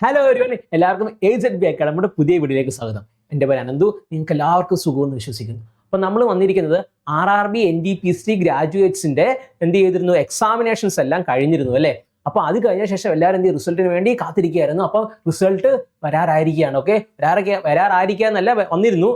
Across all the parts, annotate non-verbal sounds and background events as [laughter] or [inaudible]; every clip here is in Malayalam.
ഹലോ ഒരുവൻ എല്ലാവർക്കും സെഡ് ബി അക്കാഡമിയുടെ പുതിയ വീഡിയോയിലേക്ക് സ്വാഗതം. എന്റെ പേര് അനന്തു. നിങ്ങൾക്ക് എല്ലാവർക്കും സുഖമെന്ന് വിശ്വസിക്കുന്നു. അപ്പോൾ നമ്മൾ വന്നിരിക്കുന്നത് R R B N D P C ഗ്രാജുവേറ്റ്സിന്റെ എന്ത് ചെയ്തിരുന്നു? എക്സാമിനേഷൻസ് എല്ലാം കഴിഞ്ഞിരുന്നു അല്ലേ? അപ്പോൾ അത് കഴിഞ്ഞ ശേഷം എല്ലാവരും എന്ത് റിസൾട്ടിന് വേണ്ടി കാത്തിരിക്കുകയായിരുന്നു. അപ്പോൾ റിസൾട്ട് വരാറായിരിക്കുകയാണ്. ഓക്കെ വരാറൊക്കെ വരാറായിരിക്കുക എന്നല്ല വന്നിരുന്നു.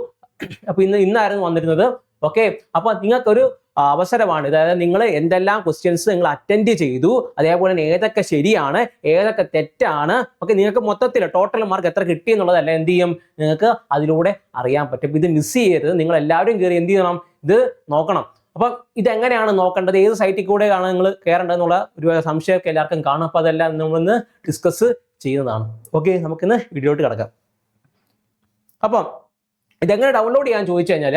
അപ്പോൾ ഇന്ന് ഇന്നായിരുന്നു വന്നിരുന്നത്. ഓക്കെ അപ്പോൾ നിങ്ങൾക്കൊരു അവസരമാണ്. അതായത് നിങ്ങൾ എന്തെല്ലാം ക്വസ്റ്റ്യൻസ് നിങ്ങൾ അറ്റൻഡ് ചെയ്തു അതേപോലെ തന്നെ ഏതൊക്കെ ശരിയാണ് ഏതൊക്കെ തെറ്റാണ് ഒക്കെ നിങ്ങൾക്ക് മൊത്തത്തിൽ ടോട്ടൽ മാർക്ക് എത്ര കിട്ടി എന്നുള്ളതല്ല എന്ത് ചെയ്യും? നിങ്ങൾക്ക് അതിലൂടെ അറിയാൻ പറ്റും. ഇത് മിസ് ചെയ്യരുത്. നിങ്ങൾ എല്ലാവരും കയറി എന്ത് ചെയ്യണം? ഇത് നോക്കണം. അപ്പം ഇതെങ്ങനെയാണ് നോക്കേണ്ടത്? ഏത് സൈറ്റിൽ കൂടെയാണ് നിങ്ങൾ കയറേണ്ടതെന്നുള്ള ഒരു സംശയമൊക്കെ എല്ലാവർക്കും കാണും. അപ്പോൾ അതെല്ലാം നമ്മളിന്ന് ഡിസ്കസ് ചെയ്യുന്നതാണ്. ഓക്കെ നമുക്കിന്ന് വീഡിയോട്ട് കിടക്കാം. അപ്പം ഇതെങ്ങനെ ഡൗൺലോഡ് ചെയ്യാൻ ചോദിച്ചു കഴിഞ്ഞാൽ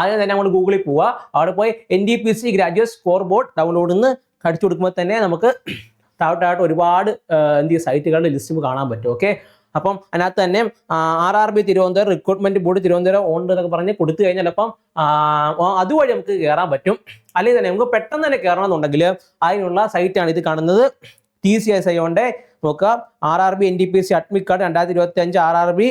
ആദ്യം തന്നെ നമ്മൾ ഗൂഗിളിൽ പോവുക അവിടെ പോയി N D P C graduate score board download നിന്ന് കടിച്ചു കൊടുക്കുമ്പോൾ തന്നെ നമുക്ക് താഴോട്ടായിട്ട് ഒരുപാട് എന്ത് സൈറ്റുകളുടെ ലിസ്റ്റ് കാണാൻ പറ്റും. ഓക്കെ അപ്പം അതിനകത്ത് തന്നെ R R B Thiruvananthapuram recruitment board Thiruvananthapuram on എന്നൊക്കെ പറഞ്ഞ് കൊടുത്തു കഴിഞ്ഞാൽ അപ്പം അതുവഴി നമുക്ക് കയറാൻ പറ്റും. അല്ലെങ്കിൽ തന്നെ നമുക്ക് പെട്ടെന്ന് തന്നെ കയറണമെന്നുണ്ടെങ്കിൽ അതിനുള്ള സൈറ്റാണ് ഇത് കാണുന്നത്. ടി സി എസ് ഐ കൊണ്ട് നോക്കുക. R R B N D P C admit card രണ്ടായിരത്തി ഇരുപത്തി അഞ്ച് R R B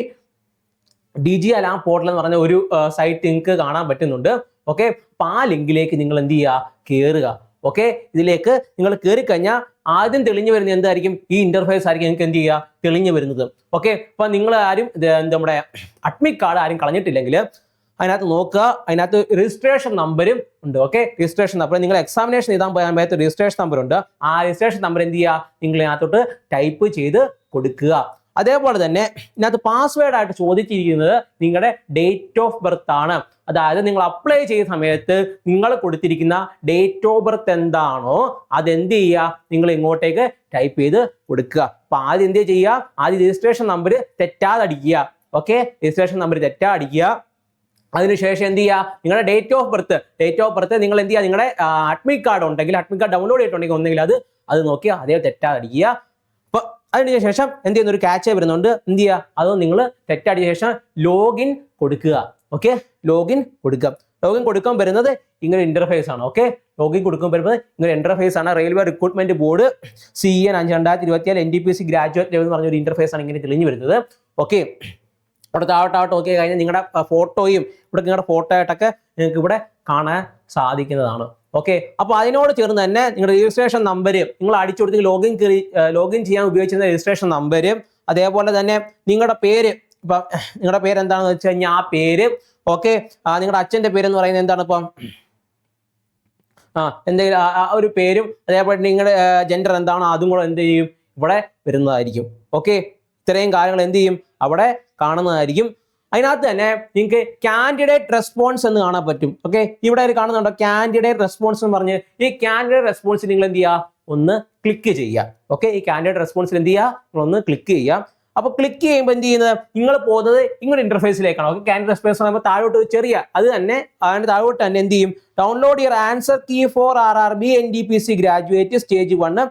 digialm portal എന്ന് പറഞ്ഞ ഒരു സൈറ്റ് നിങ്ങൾക്ക് കാണാൻ പറ്റുന്നുണ്ട്. ഓക്കെ അപ്പൊ ആ ലിങ്കിലേക്ക് നിങ്ങൾ എന്ത് ചെയ്യുക? കയറുക ഓക്കെ ഇതിലേക്ക് നിങ്ങൾ കയറി കഴിഞ്ഞാൽ ആദ്യം തെളിഞ്ഞു വരുന്നത് എന്തായിരിക്കും? ഈ ഇന്റർഫേസ് ആയിരിക്കും നിങ്ങൾക്ക് എന്ത് ചെയ്യുക? തെളിഞ്ഞു വരുന്നത്. ഓക്കെ അപ്പൊ നിങ്ങൾ ആരും നമ്മുടെ അഡ്മിറ്റ് കാർഡ് ആരും കളഞ്ഞിട്ടില്ലെങ്കിൽ അതിനകത്ത് നോക്കുക. അതിനകത്ത് രജിസ്ട്രേഷൻ നമ്പരും ഉണ്ട്. ഓക്കെ രജിസ്ട്രേഷൻ നമ്പർ നിങ്ങൾ എക്സാമിനേഷൻ എഴുതാൻ പോയാൽ രജിസ്ട്രേഷൻ നമ്പർ ഉണ്ട്. ആ രജിസ്ട്രേഷൻ നമ്പർ എന്ത് ചെയ്യുക? നിങ്ങൾ ഇതിനകത്തോട്ട് ടൈപ്പ് ചെയ്ത് കൊടുക്കുക. അതേപോലെ തന്നെ ഇതിനകത്ത് പാസ്വേഡ് ആയിട്ട് ചോദിച്ചിരിക്കുന്നത് നിങ്ങളുടെ ഡേറ്റ് ഓഫ് ബർത്ത് ആണ്. അതായത് നിങ്ങൾ അപ്ലൈ ചെയ്ത സമയത്ത് നിങ്ങൾ കൊടുത്തിരിക്കുന്ന ഡേറ്റ് ഓഫ് ബർത്ത് എന്താണോ അതെന്ത് ചെയ്യുക? നിങ്ങൾ ഇങ്ങോട്ടേക്ക് ടൈപ്പ് ചെയ്ത് കൊടുക്കുക. അപ്പൊ ആദ്യം എന്ത് ചെയ്യുക? ആദ്യം രജിസ്ട്രേഷൻ നമ്പർ തെറ്റാതെ അടിക്കുക. ഓക്കെ രജിസ്ട്രേഷൻ നമ്പർ തെറ്റാതെ അടിക്കുക. അതിനുശേഷം എന്ത് ചെയ്യുക? നിങ്ങളുടെ date of birth date of birth നിങ്ങൾ എന്ത് ചെയ്യുക? നിങ്ങളുടെ അഡ്മിറ്റ് കാർഡ് ഉണ്ടെങ്കിൽ അഡ്മിറ്റ് കാർഡ് ഡൗൺലോഡ് ചെയ്തിട്ടുണ്ടെങ്കിൽ ഒന്നെങ്കിൽ അത് അത് നോക്കി അതേ തെറ്റാതെ അടിക്കുക. അതിന് ശേഷം എന്ത് ചെയ്യുന്ന? ഒരു ക്യാച്ച് വരുന്നുണ്ട്. എന്ത് ചെയ്യുക? അത് നിങ്ങൾ തെറ്റടിച്ച ശേഷം ലോഗിൻ കൊടുക്കുക. ഓക്കെ ലോഗിൻ കൊടുക്കുക. ലോഗിൻ കൊടുക്കാൻ വരുന്നത് ഇങ്ങനെ ഇന്റർഫേസ് ആണ്. ഓക്കെ ലോഗിൻ കൊടുക്കാൻ വരുന്നത് ഇങ്ങനെ ഇന്റർഫേസ് ആണ്. Railway recruitment board C N അഞ്ച് രണ്ടായിരത്തി ഇരുപത്തിയാൽ N D P C graduate level എന്ന് പറഞ്ഞ ഒരു ഇന്റർഫേസ് ആണ് ഇങ്ങനെ തെളിഞ്ഞു വരുന്നത്. ഓക്കെ അവിടെ താഴോട്ടാവട്ട് നോക്കി കഴിഞ്ഞാൽ നിങ്ങളുടെ ഫോട്ടോയും ഇവിടെ നിങ്ങളുടെ ഫോട്ടോ ആയിട്ടൊക്കെ നിങ്ങൾക്ക് ഇവിടെ കാണാൻ സാധിക്കുന്നതാണ്. ഓക്കെ അപ്പോൾ അതിനോട് ചേർന്ന് തന്നെ നിങ്ങളുടെ രജിസ്ട്രേഷൻ നമ്പർ നിങ്ങൾ അടിച്ചു കൊടുത്ത് ലോഗിൻ ലോഗിൻ ചെയ്യാൻ ഉപയോഗിച്ചിരുന്ന രജിസ്ട്രേഷൻ നമ്പർ അതേപോലെ തന്നെ നിങ്ങളുടെ പേര് ഇപ്പം നിങ്ങളുടെ പേര് എന്താണെന്ന് വെച്ച് കഴിഞ്ഞാൽ ആ പേര് ഓക്കെ നിങ്ങളുടെ അച്ഛന്റെ പേര് എന്ന് പറയുന്നത് എന്താണ് ഇപ്പം? ആ എന്തെങ്കിലും ആ ഒരു പേരും അതേപോലെ നിങ്ങളുടെ ജെൻഡർ എന്താണോ അതും കൂടെ എന്ത് ചെയ്യും? ഇവിടെ വരുന്നതായിരിക്കും. ഓക്കെ ഇത്രയും കാര്യങ്ങൾ എന്ത് ചെയ്യും? അവിടെ കാണുന്നതായിരിക്കും. അതിനകത്ത് തന്നെ നിങ്ങൾക്ക് കാൻഡിഡേറ്റ് റെസ്പോൺസ് എന്ന് കാണാൻ പറ്റും. ഓക്കെ ഇവിടെ ഒരു കാണുന്നുണ്ടോ? കാൻഡിഡേറ്റ് റെസ്പോൺസ് എന്ന് പറഞ്ഞ് ഈ കാൻഡിഡേറ്റ് റെസ്പോൺസ് നിങ്ങൾ എന്ത് ചെയ്യുക ഒന്ന് ക്ലിക്ക് ചെയ്യുക. ഓക്കെ ഈ കാൻഡിഡേറ്റ് റെസ്പോൺസിൽ എന്ത് ചെയ്യുക നിങ്ങൾ ഒന്ന് ക്ലിക്ക് ചെയ്യുക. അപ്പൊ ക്ലിക്ക് ചെയ്യുമ്പോൾ എന്ത് ചെയ്യുന്നത്? നിങ്ങൾ പോകുന്നത് ഇങ്ങോട്ട് ഇന്റർഫേസിലേക്കാണ് ഓക്കെ കാൻഡിഡേറ്റ് റെസ്പോൺസ് പറയുമ്പോൾ താഴോട്ട് ചെറിയ അത് തന്നെ അതിന്റെ താഴോട്ട് തന്നെ എന്ത് ചെയ്യും? Download your answer key for R R B N D P C graduate stage one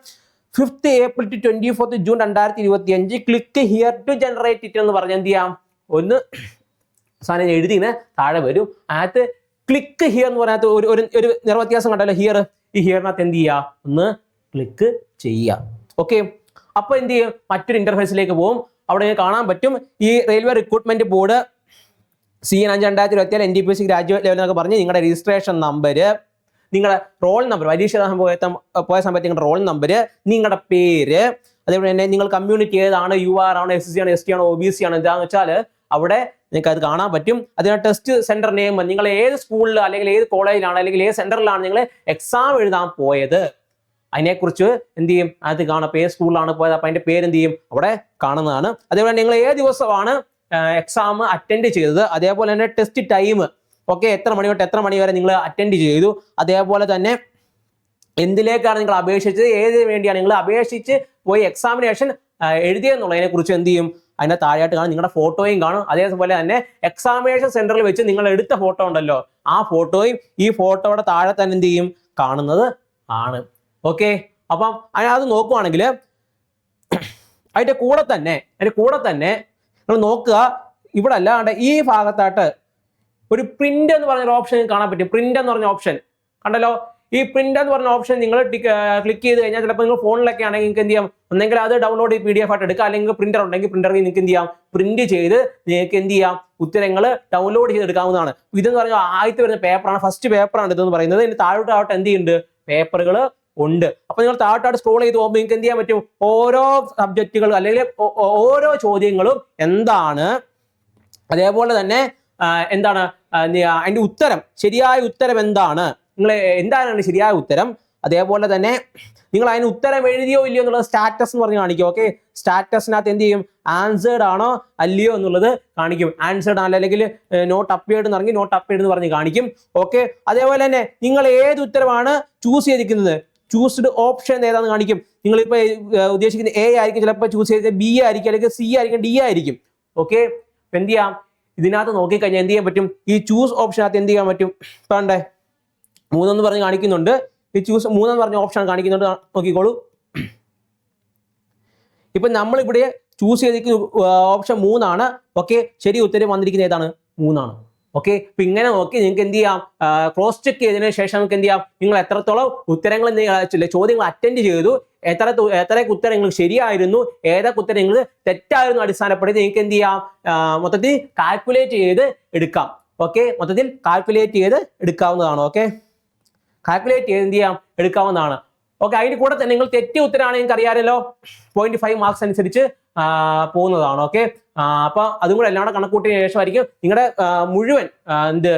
fifth April to twenty fourth June രണ്ടായിരത്തി ഇരുപത്തി അഞ്ച് click here to generate it എന്ന് പറഞ്ഞ് എന്ത് ചെയ്യാം? ഒന്ന് സാധനം എഴുതി ഇങ്ങനെ താഴെ വരും. അതിനകത്ത് ക്ലിക്ക് ഹിയർ എന്ന് പറയാത്ത ഒരു ഒരു ഒരു നിർവ്യത്യാസം കണ്ടല്ലോ. ഹിയർ ഈ ഹിയറിനകത്ത് എന്ത് ചെയ്യുക? ഒന്ന് ക്ലിക്ക് ചെയ്യുക. ഓക്കെ അപ്പൊ എന്ത് ചെയ്യും? മറ്റൊരു ഇന്റർഫേസിലേക്ക് പോകും. അവിടെ കാണാൻ പറ്റും. ഈ railway recruitment board C N അഞ്ച് രണ്ടായിരത്തി ഇരുപത്തിയാൽ N D P C graduate level എന്നൊക്കെ പറഞ്ഞ് നിങ്ങളുടെ രജിസ്ട്രേഷൻ നമ്പർ നിങ്ങളുടെ റോൾ നമ്പർ പരീക്ഷ പോയ പോയ സമയത്ത് നിങ്ങളുടെ റോൾ നമ്പർ നിങ്ങളുടെ പേര് അതേപോലെ തന്നെ നിങ്ങൾ കമ്മ്യൂണിറ്റി ഏതാണ് യു ആർ ആണോ എസ് സി ആണോ എസ് ടി ആണോ ഒ ബി സി ആണോ എന്താണെന്ന് വെച്ചാൽ അവിടെ നിങ്ങൾക്ക് അത് കാണാൻ പറ്റും. അതിന് ടെസ്റ്റ് സെന്റർ നെയിം നിങ്ങൾ ഏത് സ്കൂളിൽ അല്ലെങ്കിൽ ഏത് കോളേജിലാണ് അല്ലെങ്കിൽ ഏത് സെന്ററിലാണ് നിങ്ങൾ എക്സാം എഴുതാൻ പോയത്. അതിനെക്കുറിച്ച് എന്ത് ചെയ്യും? അത് കാണാം. ഏത് സ്കൂളിലാണ് പോയത്? അപ്പോൾ അതിന്റെ പേര് എന്ത് ചെയ്യും? അവിടെ കാണുന്നതാണ്. അതേപോലെ നിങ്ങൾ ഏത് ദിവസമാണ് എക്സാം അറ്റൻഡ് ചെയ്തത്? അതേപോലെ തന്നെ ടെസ്റ്റ് ടൈം ഓക്കെ എത്ര മണി തൊട്ട് എത്ര മണി വരെ നിങ്ങൾ അറ്റൻഡ് ചെയ്തു? അതേപോലെ തന്നെ എന്തിലേക്കാണ് നിങ്ങൾ അപേക്ഷിച്ചത്? ഏതിനു വേണ്ടിയാണ് നിങ്ങൾ അപേക്ഷിച്ച് പോയി എക്സാമിനേഷൻ എഴുതിയെന്നുള്ളതിനെ കുറിച്ച് എന്ത് ചെയ്യും? അതിന്റെ താഴെയായിട്ട് കാണും. നിങ്ങളുടെ ഫോട്ടോയും കാണും. അതേപോലെ തന്നെ എക്സാമിനേഷൻ സെന്ററിൽ വെച്ച് നിങ്ങൾ എടുത്ത ഫോട്ടോ ഉണ്ടല്ലോ. ആ ഫോട്ടോയും ഈ ഫോട്ടോയുടെ താഴെ തന്നെ എന്ത് ചെയ്യും? കാണുന്നത് ആണ്. ഓക്കെ അപ്പം അതിനകത്ത് നോക്കുവാണെങ്കിൽ [clears throat] അതിന്റെ കൂടെ തന്നെ അതിന്റെ കൂടെ തന്നെ നിങ്ങൾ നോക്കുക. ഇവിടെ അല്ലാണ്ട് ഈ ഭാഗത്തായിട്ട് ഒരു പ്രിന്റ് എന്ന് പറഞ്ഞ ഓപ്ഷൻ കാണാൻ പറ്റും. പ്രിന്റ് എന്ന് പറഞ്ഞ ഓപ്ഷൻ കണ്ടല്ലോ? ഈ പ്രിന്റ് എന്ന് പറഞ്ഞ ഓപ്ഷൻ നിങ്ങൾ ക്ലിക്ക് ചെയ്ത് കഴിഞ്ഞാൽ ചിലപ്പോൾ നിങ്ങൾ ഫോണിലൊക്കെ ആണെങ്കിൽ നിങ്ങൾക്ക് എന്ത് ചെയ്യാം? ഒന്നെങ്കിൽ അത് ഡൗൺലോഡ് പി ഡി എഫ് ആയിട്ട് എടുക്കുക അല്ലെങ്കിൽ പ്രിന്റർ ഉണ്ടെങ്കിൽ പ്രിന്ററിൽ നിങ്ങൾക്ക് എന്ത് ചെയ്യാം? പ്രിന്റ് ചെയ്ത് നിങ്ങൾക്ക് എന്ത് ചെയ്യാം? ഉത്തരങ്ങൾ ഡൗൺലോഡ് ചെയ്ത് എടുക്കാവുന്നതാണ്. ഇതെന്ന് പറഞ്ഞാൽ ആദ്യത്തെ വരുന്ന പേപ്പറാണ് ഫസ്റ്റ് പേപ്പറാണ് ഇതെന്ന് പറയുന്നത്. ഇനി താഴോട്ടാവട്ടെ താഴോട്ട് എന്ത് ചെയ്യുന്നുണ്ട്? പേപ്പറുകൾ ഉണ്ട്. അപ്പൊ നിങ്ങൾ താഴോട്ട് സ്ക്രോൾ ചെയ്ത് പോകുമ്പോൾ നിങ്ങൾക്ക് എന്ത് ചെയ്യാൻ പറ്റും? ഓരോ സബ്ജക്റ്റുകൾ അല്ലെങ്കിൽ ഓരോ ചോദ്യങ്ങളും എന്താണ്? അതേപോലെ തന്നെ എന്താണ്? അതിന്റെ ഉത്തരം ശരിയായ ഉത്തരം എന്താണ്? നിങ്ങൾ എന്താണ് ശരിയായ ഉത്തരം. അതേപോലെ തന്നെ നിങ്ങൾ അതിന് ഉത്തരം എഴുതിയോ ഇല്ലയോ എന്നുള്ളത് സ്റ്റാറ്റസ് എന്ന് പറഞ്ഞ് കാണിക്കും. ഓക്കെ സ്റ്റാറ്റസിനകത്ത് എന്ത് ചെയ്യും? ആൻസേർഡ് ആണോ അല്ലയോ എന്നുള്ളത് കാണിക്കും. ആൻസേർഡ് ആണ് അല്ലെങ്കിൽ നോട്ട് അപ്പിയേഡ് എന്ന് പറഞ്ഞ് നോട്ട് അപ്പിയേഡ് എന്ന് പറഞ്ഞ് കാണിക്കും. ഓക്കെ അതേപോലെ തന്നെ നിങ്ങൾ ഏത് ഉത്തരമാണ് ചൂസ് ചെയ്തിരിക്കുന്നത്? ചൂസ്ഡ് ഓപ്ഷൻ ഏതാണെന്ന് കാണിക്കും. നിങ്ങൾ നിങ്ങളിപ്പോൾ ഉദ്ദേശിക്കുന്ന എ ആയിരിക്കും. ചിലപ്പോൾ ചൂസ് ചെയ്തത് ബി ആയിരിക്കും അല്ലെങ്കിൽ സി ആയിരിക്കും ഡി ആയിരിക്കും. ഓക്കെ എന്ത് ചെയ്യാം? ഇതിനകത്ത് നോക്കിക്കഴിഞ്ഞാൽ എന്ത് ചെയ്യാൻ പറ്റും? ഈ ചൂസ് ഓപ്ഷനകത്ത് എന്ത് ചെയ്യാൻ പറ്റും? വേണ്ടേ മൂന്നെന്ന് പറഞ്ഞ് കാണിക്കുന്നുണ്ട്. ചൂസ് മൂന്നെന്ന് പറഞ്ഞ ഓപ്ഷൻ കാണിക്കുന്നുണ്ട് നോക്കിക്കോളൂ. ഇപ്പൊ നമ്മളിവിടെ ചൂസ് ചെയ്തിരിക്കുന്ന ഓപ്ഷൻ മൂന്നാണ്. ഓക്കെ ശരി ഉത്തരം വന്നിരിക്കുന്ന ഏതാണ്? മൂന്നാണ്. ഓക്കെ ഇപ്പൊ ഇങ്ങനെ നോക്കി നിങ്ങൾക്ക് എന്ത് ചെയ്യാം? ക്രോസ് ചെക്ക് ചെയ്തതിനു ശേഷം നിങ്ങൾക്ക് എന്ത് ചെയ്യാം? നിങ്ങൾ എത്രത്തോളം ഉത്തരങ്ങൾ നിങ്ങൾ ചോദ്യങ്ങൾ അറ്റൻഡ് ചെയ്തു. എത്ര എത്ര എത്രയൊക്കെ ഉത്തരങ്ങൾ ശരിയായിരുന്നു? ഏതൊക്കെ ഉത്തരങ്ങൾ തെറ്റായിരുന്നു അടിസ്ഥാനപ്പെടുത്തി നിങ്ങൾക്ക് എന്ത് ചെയ്യാം? മൊത്തത്തിൽ കാൽക്കുലേറ്റ് ചെയ്ത് എടുക്കാം. ഓക്കെ മൊത്തത്തിൽ കാൽക്കുലേറ്റ് ചെയ്ത് എടുക്കാവുന്നതാണ്. ഓക്കെ. കാൽക്കുലേറ്റ് ചെയ്ത് എന്ത് ചെയ്യാം? എടുക്കാവുന്നതാണ്. ഓക്കെ അതിന് കൂടെ തന്നെ നിങ്ങൾ തെറ്റിയ ഉത്തരമാണ് നിങ്ങൾക്ക് അറിയാമല്ലോ പോയിന്റ് ഫൈവ് മാർക്സ് അനുസരിച്ച് പോകുന്നതാണ്. ഓക്കെ അപ്പൊ അതും കൂടെ എല്ലാം കൂടെ കണക്കൂട്ടിയ ശേഷമായിരിക്കും നിങ്ങളുടെ മുഴുവൻ എന്ത്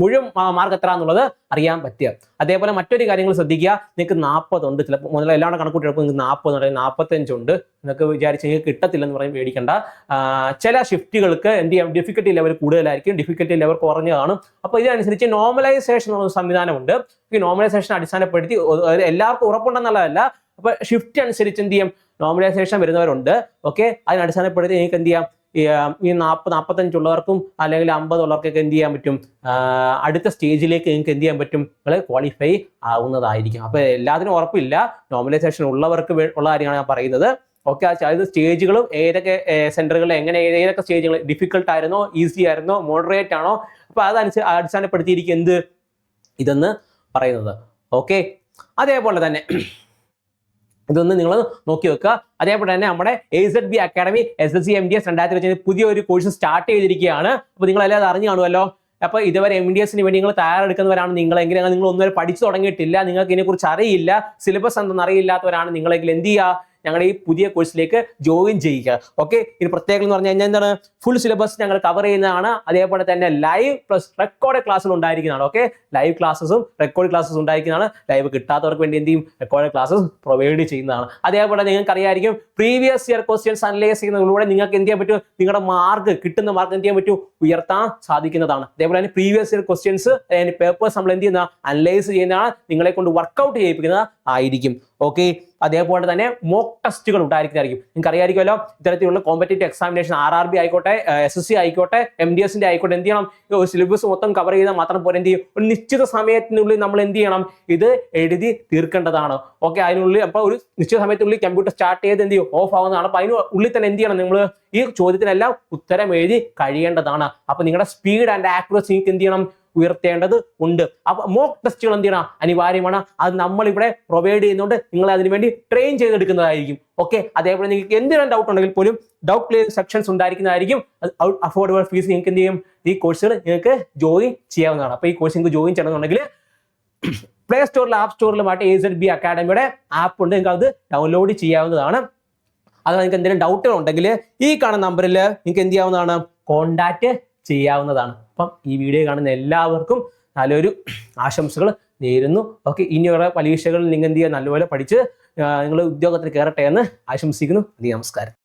മുഴുവൻ മാർക്ക് എത്ര എന്നുള്ളത് അറിയാൻ പറ്റുക. അതേപോലെ മറ്റൊരു കാര്യങ്ങൾ ശ്രദ്ധിക്കുക. നിങ്ങൾക്ക് നാൽപ്പതുണ്ട് ചിലപ്പോൾ മുതൽ എല്ലാം കണക്കൂട്ടിയപ്പോൾ കണക്കൂട്ടി നിങ്ങൾക്ക് നാൽപ്പത് ഉണ്ടെങ്കിൽ നാൽപ്പത്തഞ്ചുണ്ട് നിങ്ങൾക്ക് വിചാരിച്ച് നിങ്ങൾക്ക് കിട്ടത്തില്ലെന്ന് പറയും പേടിക്കണ്ട. ചില ഷിഫ്റ്റുകൾക്ക് എന്ത് ചെയ്യാം? ഡിഫിക്കൽട്ടി ലെവൽ കൂടുതലായിരിക്കും. ഡിഫിക്കൽട്ടി ലെവൽ കുറഞ്ഞു കാണും. അപ്പോൾ ഇതിനനുസരിച്ച് നോർമലൈസേഷൻ എന്നുള്ള സംവിധാനമുണ്ട്. ഈ നോർമലൈസേഷൻ അടിസ്ഥാനപ്പെടുത്തി എല്ലാവർക്കും ഉറപ്പുണ്ടെന്നുള്ളതല്ല. അപ്പൊ ഷിഫ്റ്റ് അനുസരിച്ച് എന്ത് ചെയ്യും? നോർമലൈസേഷൻ വരുന്നവരുണ്ട്. ഓക്കെ അതിനടിസ്ഥാനപ്പെടുത്തി നിങ്ങൾക്ക് എന്ത് ചെയ്യാം? ഈ, നാൽപ്പത് നാൽപ്പത്തഞ്ചുള്ളവർക്കും അല്ലെങ്കിൽ അമ്പതുള്ളവർക്കൊക്കെ എന്ത് ചെയ്യാൻ പറ്റും? അടുത്ത സ്റ്റേജിലേക്ക് നിങ്ങൾക്ക് എന്ത് ചെയ്യാൻ പറ്റും? നിങ്ങൾ ക്വാളിഫൈ ആവുന്നതായിരിക്കും. അപ്പോൾ എല്ലാത്തിനും ഉറപ്പില്ല. നോമിനൈസേഷൻ ഉള്ളവർക്ക് ഉള്ള കാര്യമാണ് ഞാൻ പറയുന്നത്. ഓക്കെ അതായത് സ്റ്റേജുകളും ഏതൊക്കെ സെന്ററുകളിൽ എങ്ങനെ ഏതൊക്കെ സ്റ്റേജുകൾ ഡിഫിക്കൽട്ട് ആയിരുന്നോ ഈസി ആയിരുന്നോ മോഡറേറ്റ് ആണോ? അപ്പോൾ അതനുസരിച്ച് അടിസ്ഥാനപ്പെടുത്തിയിരിക്കും എന്ത് ഇതെന്ന് പറയുന്നത്. ഓക്കെ അതേപോലെ തന്നെ ഇതൊന്ന് നിങ്ങൾ നോക്കി വെക്കുക. അതേപോലെ തന്നെ നമ്മുടെ A Z B academy S S C M D S രണ്ടായിരത്തി ഇരുപത്തി പുതിയ ഒരു കോഴ്സ് സ്റ്റാർട്ട് ചെയ്തിരിക്കുകയാണ്. അപ്പോൾ നിങ്ങൾ എല്ലാം അത് അറിഞ്ഞു കാണുമല്ലോ അപ്പോൾ ഇതുവരെ എം ഡി എസിന് വേണ്ടി നിങ്ങൾ തയ്യാറെടുക്കുന്നവരാണ് നിങ്ങളെങ്കിൽ നിങ്ങൾ ഒന്നുവരെ പഠിച്ചു തുടങ്ങിയിട്ടില്ല നിങ്ങൾക്ക് ഇതിനെക്കുറിച്ച് അറിയില്ല സിലബസ് എന്തെന്ന് അറിയില്ലാത്തവരാണ് നിങ്ങളെങ്കിൽ എന്ത് ചെയ്യുക? ഞങ്ങളുടെ ഈ പുതിയ കോഴ്സിലേക്ക് ജോയിൻ ചെയ്യുക. ഓക്കെ ഇത് പ്രത്യേകം എന്ന് പറഞ്ഞു കഴിഞ്ഞാൽ എന്താണ്? ഫുൾ സിലബസ് ഞങ്ങൾ കവർ ചെയ്യുന്നതാണ്. അതേപോലെ തന്നെ ലൈവ് പ്ലസ് റെക്കോർഡ് ക്ലാസ്സുകൾ ഉണ്ടായിരിക്കുന്നതാണ്. ഓക്കെ ലൈവ് ക്ലാസ്സസും റെക്കോർഡ് ക്ലാസ്സസും ഉണ്ടായിരിക്കുന്നതാണ്. ലൈവ് കിട്ടാത്തവർക്ക് വേണ്ടി എന്ത് ചെയ്യും? റെക്കോർഡ് ക്ലാസ്സസ് പ്രൊവൈഡ് ചെയ്യുന്നതാണ്. അതേപോലെ നിങ്ങൾക്ക് അറിയായിരിക്കും പ്രീവിയസ് ഇയർ ക്വസ്റ്റ്യൻസ് അനലൈസ് ചെയ്യുന്നതിലൂടെ നിങ്ങൾക്ക് എന്ത് ചെയ്യാൻ പറ്റും? നിങ്ങളുടെ മാർക്ക് കിട്ടുന്ന മാർക്ക് എന്ത് ചെയ്യാൻ പറ്റും? ഉയർത്താൻ സാധിക്കുന്നതാണ്. അതേപോലെ തന്നെ പ്രീവിയസ് ഇയർ ക്വസ്റ്റ്യൻസ് പേപ്പേഴ്സ് നമ്മൾ എന്ത് ചെയ്യുന്ന അനലൈസ് ചെയ്യുന്നതാണ്. നിങ്ങളെ കൊണ്ട് വർക്കൗട്ട് ചെയ്യിപ്പിക്കുന്നത് ആയിരിക്കും ഓക്കെ അതേപോലെ തന്നെ മോക്ക് ടെസ്റ്റുകൾ ഉണ്ടായിരിക്കുന്നതായിരിക്കും. നിങ്ങൾക്ക് അറിയാമായിരിക്കുമല്ലോ ഇത്തരത്തിലുള്ള competitive examination R R B ആയിക്കോട്ടെ എസ് എസ് സി ആയിക്കോട്ടെ എം ഡി എസിന്റെ ആയിക്കോട്ടെ എന്ത് ചെയ്യണം? ഒരു സിലബസ് മൊത്തം കവർ ചെയ്താൽ മാത്രം പോലെ എന്ത് ചെയ്യും? ഒരു നിശ്ചിത സമയത്തിനുള്ളിൽ നമ്മൾ എന്ത് ചെയ്യണം? ഇത് എഴുതി തീർക്കേണ്ടതാണ്. ഓക്കെ അതിനുള്ളിൽ അപ്പോൾ ഒരു നിശ്ചിത സമയത്തിനുള്ളിൽ കമ്പ്യൂട്ടർ സ്റ്റാർട്ട് ചെയ്ത് എന്ത് ചെയ്യും? ഓഫ് ആവുന്നതാണ്. അപ്പോൾ അതിന് ഉള്ളിൽ തന്നെ എന്ത് ചെയ്യണം നിങ്ങൾ ഈ ചോദ്യത്തിനെല്ലാം ഉത്തരം എഴുതി കഴിയേണ്ടതാണ്. അപ്പോൾ നിങ്ങളുടെ സ്പീഡ് ആൻഡ് ആക്യുറസി എന്ത് ചെയ്യണം? ഉയർത്തേണ്ടത് ഉണ്ട്. അപ്പൊ മോക്ക് ടെസ്റ്റുകൾ എന്ത് ചെയ്യണം അനിവാര്യമാണ്. അത് നമ്മൾ ഇവിടെ പ്രൊവൈഡ് ചെയ്യുന്നുണ്ട്. നിങ്ങൾ അതിനു വേണ്ടി ട്രെയിൻ ചെയ്തെടുക്കുന്നതായിരിക്കും. ഓക്കെ അതേപോലെ നിങ്ങൾക്ക് എന്തെങ്കിലും ഡൗട്ട് ഉണ്ടെങ്കിൽ പോലും ഡൗട്ട് ക്ലിയർ സെക്ഷൻസ് ഉണ്ടായിരിക്കുന്നതായിരിക്കും. അഫോർഡബിൾ ഫീസ് നിങ്ങൾക്ക് എന്ത് ചെയ്യും? ഈ കോഴ്സുകൾ നിങ്ങൾക്ക് ജോയിൻ ചെയ്യാവുന്നതാണ്. അപ്പൊ ഈ കോഴ്സ് നിങ്ങൾക്ക് ജോയിൻ ചെയ്യണമെന്നുണ്ടെങ്കിൽ പ്ലേ സ്റ്റോറിൽ ആപ്പ് സ്റ്റോറിലുമായിട്ട് എ സെഡ് ബി അക്കാഡമിയുടെ ആപ്പ് ഉണ്ട്. നിങ്ങൾക്ക് അത് ഡൗൺലോഡ് ചെയ്യാവുന്നതാണ്. അത് നിങ്ങൾക്ക് എന്തെങ്കിലും ഡൗട്ടുകൾ ഉണ്ടെങ്കിൽ ഈ കാണുന്ന നമ്പറിൽ നിങ്ങൾക്ക് എന്ത് ചെയ്യാവുന്നതാണ്? കോണ്ടാക്ട് ചെയ്യാവുന്നതാണ്. അപ്പം ഈ വീഡിയോ കാണുന്ന എല്ലാവർക്കും നല്ലൊരു ആശംസകൾ നേരുന്നു. ഓക്കെ ഇനിയുള്ള പരീക്ഷകളിൽ നിങ്ങൾ എന്ത് ചെയ്യുക നല്ലപോലെ പഠിച്ച് നിങ്ങൾ ഉദ്യോഗത്തിൽ കയറട്ടെ എന്ന് ആശംസിക്കുന്നു. നന്ദി നമസ്കാരം.